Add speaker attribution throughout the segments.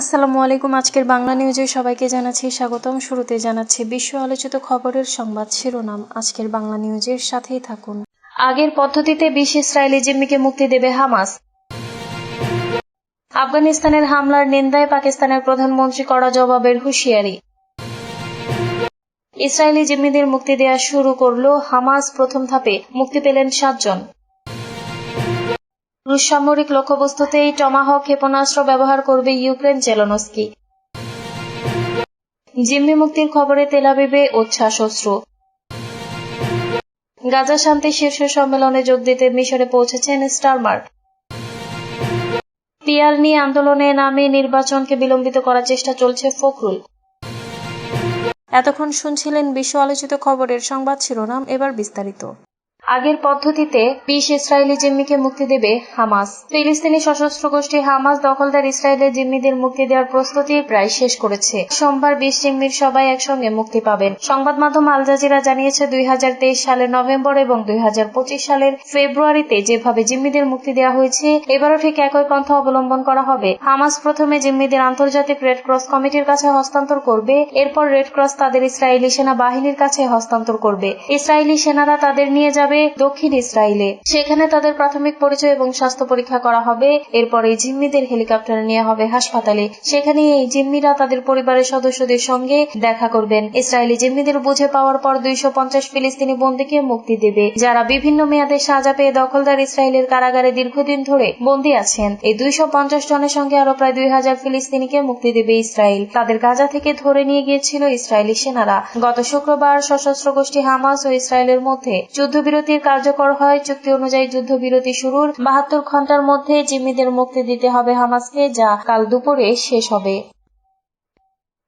Speaker 1: আসসালামু আলাইকুম, আজকের বাংলা নিউজে সবাইকে জানাচ্ছি স্বাগতম। শুরুতে জানাচ্ছি বিশ্ব আলোচিত খবরের সংবাদ শিরোনাম। আজকের বাংলা নিউজের সাথেই থাকুন। আগের পদ্ধতিতে বিশ ইসরায়েলি জিম্মিকে মুক্তি দেবে হামাস। আফগানিস্তানের হামলার নিন্দায় পাকিস্তানের প্রধানমন্ত্রী করা জবাবের হুঁশিয়ারি। ইসরায়েলি জিম্মিদের মুক্তি দেওয়া শুরু করল হামাস। প্রথম ধাপে মুক্তি পেলেন সাতজন। রুশ সামরিক লক্ষ্যবস্তুতেই টমাহক ক্ষেপণাস্ত্র ব্যবহার করবে ইউক্রেন জেলনস্কি। জিম্মি মুক্তির খবরে তেলাবিবে উচ্ছ্বাস অশ্রু গাজা শান্তি শীর্ষ সম্মেলনে যোগ দিতে মিশরে পৌঁছেছেন স্টারমার পিয়ার নিয়ে আন্দোলনে নামে নির্বাচনকে বিলম্বিত করার চেষ্টা চলছে ফখরুল। এতক্ষণ শুনছিলেন বিশ্ব আলোচিত খবরের সংবাদ শিরোনাম, এবার বিস্তারিত। আগের পদ্ধতিতে বিশ ইসরায়েলি জিম্মিকে মুক্তি দেবে হামাস। ফিলিস্তিনি সশস্ত্র গোষ্ঠী হামাস দখলদার ইসরায়েলের জিম্মিদের মুক্তি দেওয়ার প্রস্তুতি প্রায় শেষ করেছে। সোমবার বিশ জিম্মির সবাই একসঙ্গে মুক্তি পাবেন। সংবাদ মাধ্যম আল জাজিরা জানিয়েছে, দুই সালের নভেম্বর এবং দুই হাজার পঁচিশ সালের ফেব্রুয়ারিতে যেভাবে জিম্মিদের মুক্তি দেওয়া হয়েছে, এবারও ঠিক একই পন্থা অবলম্বন করা হবে। হামাস প্রথমে জিম্মিদের আন্তর্জাতিক রেড ক্রস কমিটির কাছে হস্তান্তর করবে, এরপর রেড ক্রস তাদের ইসরায়েলি সেনা বাহিনীর কাছে হস্তান্তর করবে। ইসরায়েলি সেনারা তাদের নিয়ে যাবে দক্ষিণ ইসরায়েলে। সেখানে তাদের প্রাথমিক পরিচয় এবং স্বাস্থ্য পরীক্ষা করা হবে। এরপর জিম্মিদের হেলিকপ্টারে নেওয়া হবে হাসপাতালে। সেখানে এই জিম্মিরা তাদের পরিবারের সদস্যদের সঙ্গে দেখা করবেন। ইসরায়েলি জিম্মিদের বুঝে পাওয়ার পর দুইশো পঞ্চাশ ফিলিস্তিনি বন্দীকে মুক্তি দেবে, যারা বিভিন্ন মেয়াদে সাজা পেয়ে দখলদার ইসরায়েলের কারাগারে দীর্ঘদিন ধরে বন্দী আছেন। এই দুইশো পঞ্চাশ জনের সঙ্গে আরও প্রায় দুই হাজার ফিলিস্তিনিকে মুক্তি দেবে ইসরায়েল। তাদের গাজা থেকে ধরে নিয়ে গিয়েছিল ইসরায়েলি সেনারা। গত শুক্রবার সশস্ত্র গোষ্ঠী হামাস ও ইসরায়েলের মধ্যে যুদ্ধবিরতির কার্যকর হয়। চুক্তি অনুযায়ী যুদ্ধবিরতি শুরুর বাহাত্তর ঘণ্টার মধ্যে জিম্মিদের মুক্তি দিতে হবে হামাসকে, যা কাল দুপুরে শেষ হবে।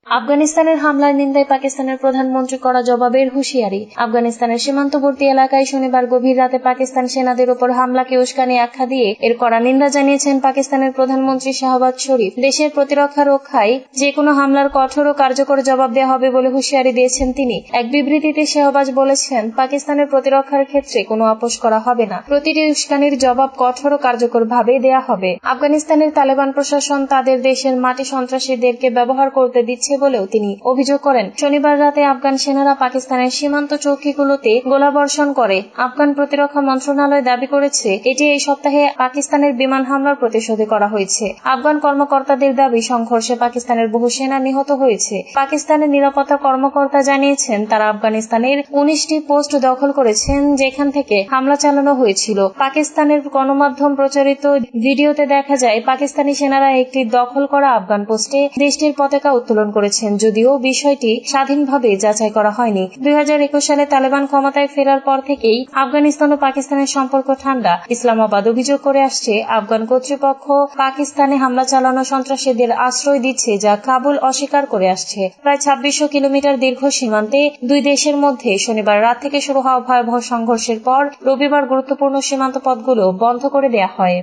Speaker 1: আফগানিস্তানের হামলার নিন্দায় পাকিস্তানের প্রধানমন্ত্রী করা জবাবের হুঁশিয়ারি। আফগানিস্তানের সীমান্তবর্তী এলাকায় শনিবার গভীর রাতে পাকিস্তান সেনাদের উপর হামলাকে উস্কানি আখ্যা দিয়ে এর কড়া নিন্দা জানিয়েছেন পাকিস্তানের প্রধানমন্ত্রী শাহবাজ শরীফ। দেশের প্রতিরক্ষা রক্ষায় যে কোনো হামলার কঠোর ও কার্যকর জবাব দেওয়া হবে বলে হুঁশিয়ারি দিয়েছেন তিনি। এক বিবৃতিতে শাহবাজ বলেছেন, পাকিস্তানের প্রতিরক্ষার ক্ষেত্রে কোনো আপোষ করা হবে না। প্রতিটি উস্কানির জবাব কঠোর ও কার্যকরভাবে দেয়া হবে। আফগানিস্তানের তালেবান প্রশাসন তাদের দেশের মাটি সন্ত্রাসীদেরকে ব্যবহার করতে দিচ্ছে বলেও তিনি অভিযোগ করেন। শনিবার রাতে আফগান সেনারা পাকিস্তানের সীমান্ত চৌকিগুলোতে গোলাবর্ষণ করে। আফগান প্রতিরক্ষা মন্ত্রণালয় দাবি করেছে, এটি এই সপ্তাহে পাকিস্তানের বিমান হামলার প্রতিশোধে করা হয়েছে। আফগান কর্মকর্তাদের দাবি, সংঘর্ষে পাকিস্তানের বহু সেনা নিহত হয়েছে। পাকিস্তানের নিরাপত্তা কর্মকর্তা জানিয়েছেন, তারা আফগানিস্তানের উনিশটি পোস্ট দখল করেছেন, যেখান থেকে হামলা চালানো হয়েছিল। পাকিস্তানের গণমাধ্যম প্রচারিত ভিডিওতে দেখা যায়, পাকিস্তানি সেনারা একটি দখল করা আফগান পোস্টে দেশটির পতাকা উত্তোলন করেছেন। যদিও বিষয়টি স্বাধীনভাবে যাচাই করা হয়নি। দুই হাজার একুশ সালে তালেবান ক্ষমতায় ফেরার পর থেকেই আফগানিস্তান ও পাকিস্তানের সম্পর্ক ঠান্ডা। ইসলামাবাদ অভিযোগ করে আসছে, আফগান কর্তৃপক্ষ পাকিস্তানে হামলা চালানো সন্ত্রাসীদের আশ্রয় দিচ্ছে যা কাবুল অস্বীকার করে আসছে। প্রায় ছাব্বিশশো কিলোমিটার দীর্ঘ সীমান্তে দুই দেশের মধ্যে শনিবার রাত থেকে শুরু হওয়া ভয়াবহ সংঘর্ষের পর রবিবার গুরুত্বপূর্ণ সীমান্ত পথগুলো বন্ধ করে দেয়া হয়।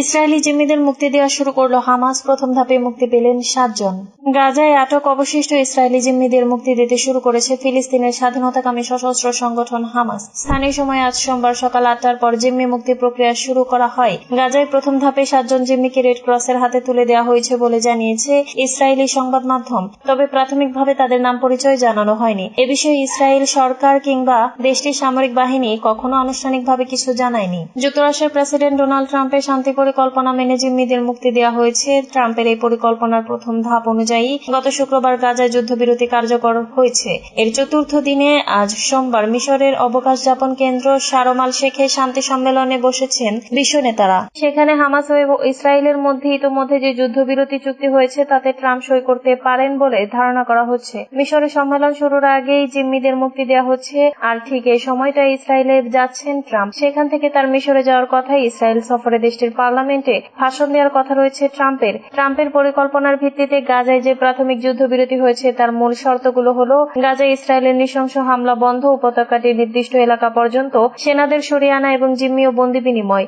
Speaker 1: ইসরায়েলি জিম্মিদের মুক্তি দেওয়া শুরু করল হামাস। প্রথম ধাপে মুক্তি পেলেন সাতজন। গাজায় আটক অবশিষ্ট ইসরায়েলি জিম্মিদের মুক্তি দিতে শুরু করেছে ফিলিস্তিনের স্বাধীনতাকামী সশস্ত্র সংগঠন হামাস। স্থানীয় সময় আজ সোমবার সকাল আটটার পর জিম্মি মুক্তি প্রক্রিয়া শুরু করা হয়। গাজায় প্রথম ধাপে সাতজন জিম্মিকে রেড ক্রসের হাতে তুলে দেওয়া হয়েছে বলে জানিয়েছে ইসরায়েলি সংবাদ মাধ্যম। তবে প্রাথমিকভাবে তাদের নাম পরিচয় জানানো হয়নি। এ বিষয়ে ইসরায়েল সরকার কিংবা দেশটির সামরিক বাহিনী কখনো আনুষ্ঠানিকভাবে কিছু জানায়নি। যুক্তরাষ্ট্রের প্রেসিডেন্ট ডোনাল্ড ট্রাম্পের শান্তি পরিকল্পনা মেনে জিম্মিদের মুক্তি দেওয়া হয়েছে। ট্রাম্পের এই পরিকল্পনার প্রথম ধাপ অনুযায়ী গত শুক্রবার গাজায় যুদ্ধবিরতি কার্যকর হয়েছে। এর চতুর্থ দিনে আজ সোমবার মিশরের অবকাশ যাপন কেন্দ্র সারমাল শেখে শান্তি সম্মেলনে বসেছেন বিশ্ব নেতারা। সেখানে হামাস ও ইসরায়েলের মধ্যে ইতোমধ্যে যে যুদ্ধবিরতি চুক্তি হয়েছে, তাতে ট্রাম্প সই করতে পারেন বলে ধারণা করা হচ্ছে। মিশরে সম্মেলন শুরুর আগেই জিম্মিদের মুক্তি দেওয়া হচ্ছে, আর ঠিক এই সময়টা ইসরায়েলে যাচ্ছেন ট্রাম্প। সেখান থেকে তার মিশরে যাওয়ার কথাই ইসরায়েল সফরে দেশটির পার্লামেন্টে ভাষণ দেওয়ার কথা রয়েছে ট্রাম্পের। ট্রাম্পের পরিকল্পনার ভিত্তিতে গাজায় যে প্রাথমিক যুদ্ধবিরতি হয়েছে, তার মূল শর্তগুলো হল গাজায় ইসরায়েলের নৃশংস হামলা বন্ধ, উপত্যকাটির নির্দিষ্ট এলাকা পর্যন্ত সেনাদের সরিয়ে আনা এবং জিম্মি ও বন্দি বিনিময়।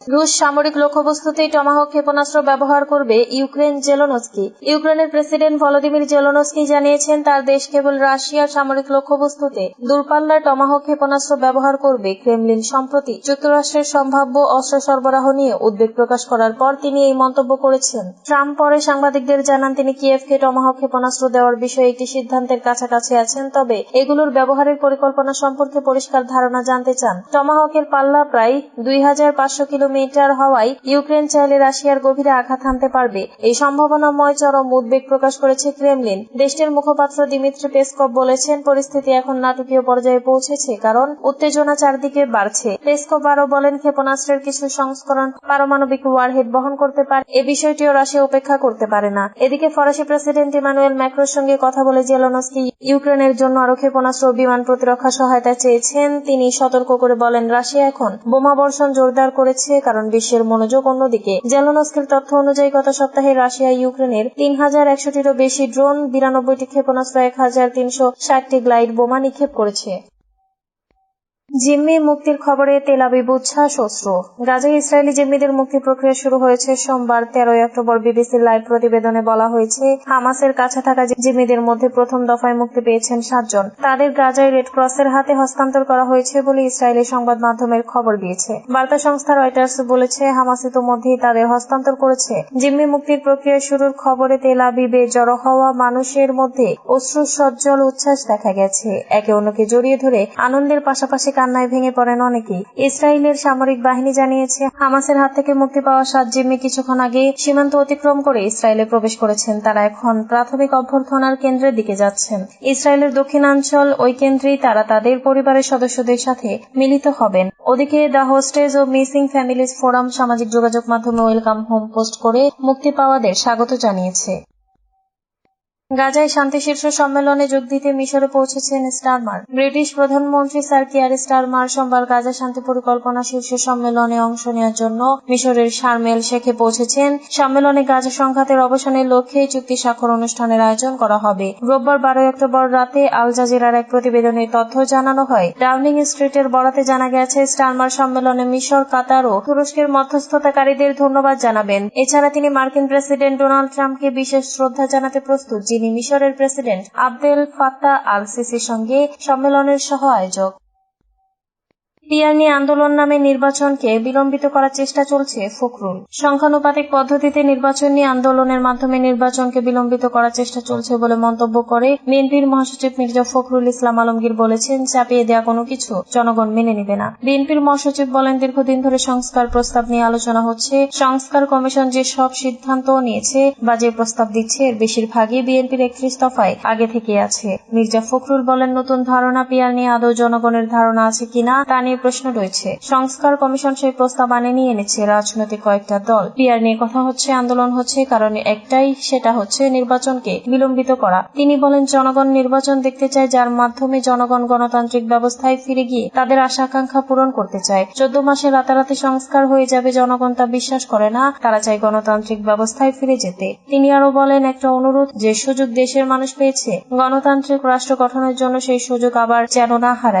Speaker 1: রুশ সামরিক লক্ষ্যবস্তুতেই টমাহক ক্ষেপণাস্ত্র ব্যবহার করবে ইউক্রেন জেলোনস্কি। ইউক্রেনের প্রেসিডেন্ট ভলোদিমির জেলোনস্কি জানিয়েছেন, তার দেশ কেবল রাশিয়ার সামরিক লক্ষ্যবস্তুতে দূরপাল্লার টমাহক ক্ষেপণাস্ত্র ব্যবহার করবে ক্রেমলিন সম্প্রতি। যুক্তরাষ্ট্রের সম্ভাব্য অস্ত্র সরবরাহ নিয়ে উদ্বেগ প্রকাশ করার পর তিনি এই মন্তব্য করেছেন। ট্রাম্প পরে সাংবাদিকদের জানান, তিনি কিয়েভকে টমাহক ক্ষেপণাস্ত্র দেওয়ার বিষয়ে একটি সিদ্ধান্তের কাছাকাছি আছেন, তবে এগুলোর ব্যবহারের পরিকল্পনা সম্পর্কে পরিষ্কার ধারণা জানতে চান। টমাহকের পাল্লা প্রায় দুই হাজার পাঁচশো কিলোমিটার হওয়ায় ইউক্রেন চাইলে রাশিয়ার গভীরে আঘাত হানতে পারবে। এই সম্ভাবনাময় চরম উদ্বেগ প্রকাশ করেছে ক্রেমলিন। দেশটির মুখপাত্র দিমিত্রি পেসকভ বলেছেন, পরিস্থিতি এখন নাটকীয় পর্যায়ে পৌঁছেছে কারণ উত্তেজনা চারদিকে বাড়ছে। পেসকভ আরও বলেন, ক্ষেপণাস্ত্রের কিছু সংস্করণ পারমাণবিক ওয়ারহেড বহন করতে পারে। এ বিষয়টিও রাশিয়া উপেক্ষা করতে পারে না। এদিকে ফরাসি প্রেসিডেন্ট ইমানুয়েল ম্যাক্রোর সঙ্গে কথা বলে জেলনস্কি ইউক্রেনের জন্য আরও ক্ষেপণাস্ত্র বিমান প্রতিরক্ষা সহায়তা চেয়েছেন। তিনি সতর্ক করে বলেন, রাশিয়া এখন বোমা বর্ষণ জোরদার করেছে। কারণ বিশ্বের মনোযোগ অন্যদিকে। জেলোনস্কের তথ্য অনুযায়ী গত সপ্তাহে রাশিয়া, ইউক্রেনের তিন হাজার একশোটিরও বেশি ড্রোন, বিরানব্বইটি ক্ষেপণাস্ত্র, এক হাজার তিনশো ষাটটি গ্লাইড বোমা নিক্ষেপ করেছে। জিম্মি মুক্তির খবরে তেল আবিব উচ্ছ্বাস অশ্রু গাজায় ইসরায়েলি জিম্মিদের মুক্তি প্রক্রিয়া শুরু হয়েছে সোমবার, তেরোই অক্টোবর বিবিসির লাইভ প্রতিবেদনে বলা হয়েছে, হামাসের কাছে থাকা জিম্মিদের মধ্যে প্রথম দফায় মুক্তি পেয়েছেন সাতজন। তাদের গাজায় রেড ক্রসের হাতে হস্তান্তর করা হয়েছে বলে ইসরায়েলি সংবাদ মাধ্যমের খবর দিয়েছে। বার্তা সংস্থা রয়টার্স বলেছে, হামাস ইতোমধ্যেই তাদের হস্তান্তর করেছে। জিম্মি মুক্তির প্রক্রিয়া শুরুর খবরে তেল আবিবে জড়ো হওয়া মানুষের মধ্যে অশ্রু সজ্জল উচ্ছ্বাস দেখা গেছে। একে অন্যকে জড়িয়ে ধরে আনন্দের পাশাপাশি কান্নায় ভেঙে পড়েন অনেকেই। ইসরায়েলের সামরিক বাহিনী জানিয়েছে, হামাসের হাত থেকে মুক্তি পাওয়া সাত জিম্মি কিছুক্ষণ আগে সীমান্ত অতিক্রম করে ইসরায়েলে প্রবেশ করেছেন। তারা এখন প্রাথমিক অভ্যর্থনার কেন্দ্রের দিকে যাচ্ছেন। ইসরায়েলের দক্ষিণাঞ্চল ওই কেন্দ্রেই তারা তাদের পরিবারের সদস্যদের সাথে মিলিত হবেন। ওদিকে দ্য হোস্টেজ ও মিসিং ফ্যামিলিজ ফোরাম সামাজিক যোগাযোগ মাধ্যমে ওয়েলকাম হোম পোস্ট করে মুক্তি পাওয়াদের স্বাগত জানিয়েছে। গাজায় শান্তি শীর্ষ সম্মেলনে যোগ দিতে মিশরে পৌঁছেছেন স্টারমার ব্রিটিশ প্রধানমন্ত্রী স্যার কিয়ার স্টারমার সোমবার গাজা শান্তি পরিকল্পনা শীর্ষ সম্মেলনে অংশ নেওয়ার জন্য মিশরের শারমেল শেখে পৌঁছেছেন। সম্মেলনে গাজা সংঘাতের অবসানের লক্ষ্যে চুক্তি স্বাক্ষর অনুষ্ঠানের আয়োজন করা হবে। রোববার বারোই অক্টোবর রাতে আল জাজিরার এক প্রতিবেদনে তথ্য জানানো হয়, ডাউনিং স্ট্রিটের বরাতে জানা গেছে স্টারমার সম্মেলনে মিশর, কাতার ও তুরস্কের মধ্যস্থতাকারীদের ধন্যবাদ জানাবেন। এছাড়া তিনি মার্কিন প্রেসিডেন্ট ডোনাল্ড ট্রাম্পকে বিশেষ শ্রদ্ধা জানাতে প্রস্তুত। যিনি মিশরের প্রেসিডেন্ট আবদেল ফাতা আল সিসির সঙ্গে সম্মেলনের সহ আয়োজক পিয়ারনি আন্দোলন নামে নির্বাচনকে বিলম্বিত করার চেষ্টা চলছে ফখরুল। সংখ্যানুপাতিক পদ্ধতিতে নির্বাচন নিয়ে আন্দোলনের মাধ্যমে নির্বাচনকে বিলম্বিত করার চেষ্টা চলছে বলে মন্তব্য করে বিএনপির মহাসচিব মির্জা ফখরুল ইসলাম আলমগীর বলেছেন, চাপিয়ে দেওয়া কোনো কিছু জনগণ মেনে নিবে না। বিএনপির মহাসচিব বলেন, দীর্ঘদিন ধরে সংস্কার প্রস্তাব নিয়ে আলোচনা হচ্ছে। সংস্কার কমিশন যে সব সিদ্ধান্ত নিয়েছে বা যে প্রস্তাব দিচ্ছে, এর বেশিরভাগই বিএনপির একত্রিশ দফায় আগে থেকে আছে। মির্জা ফখরুল বলেন, নতুন ধারণা, পিয়ার নিয়ে আদৌ জনগণের ধারণা আছে কিনা তা নিয়ে প্রশ্ন রয়েছে। সংস্কার কমিশন সেই প্রস্তাব আনে নিয়ে এনেছে রাজনৈতিক কয়েকটা দল। পিয়ার নিয়ে কথা হচ্ছে, আন্দোলন হচ্ছে, কারণ একটাই সেটা হচ্ছে নির্বাচনকে বিলম্বিত করা। তিনি বলেন, জনগণ নির্বাচন দেখতে চায়, যার মাধ্যমে জনগণ গণতান্ত্রিক ব্যবস্থায় ফিরে গিয়ে তাদের আশা আকাঙ্ক্ষা পূরণ করতে চায়। চোদ্দ মাসে রাতারাতি সংস্কার হয়ে যাবে, জনগণ তা বিশ্বাস করে না, তারা চায় গণতান্ত্রিক ব্যবস্থায় ফিরে যেতে। তিনি আরও বলেন, একটা অনুরোধ, যে সুযোগ দেশের মানুষ পেয়েছে, গণতান্ত্রিক রাষ্ট্র গঠনের জন্য সেই সুযোগ আবার যেন না হারায়।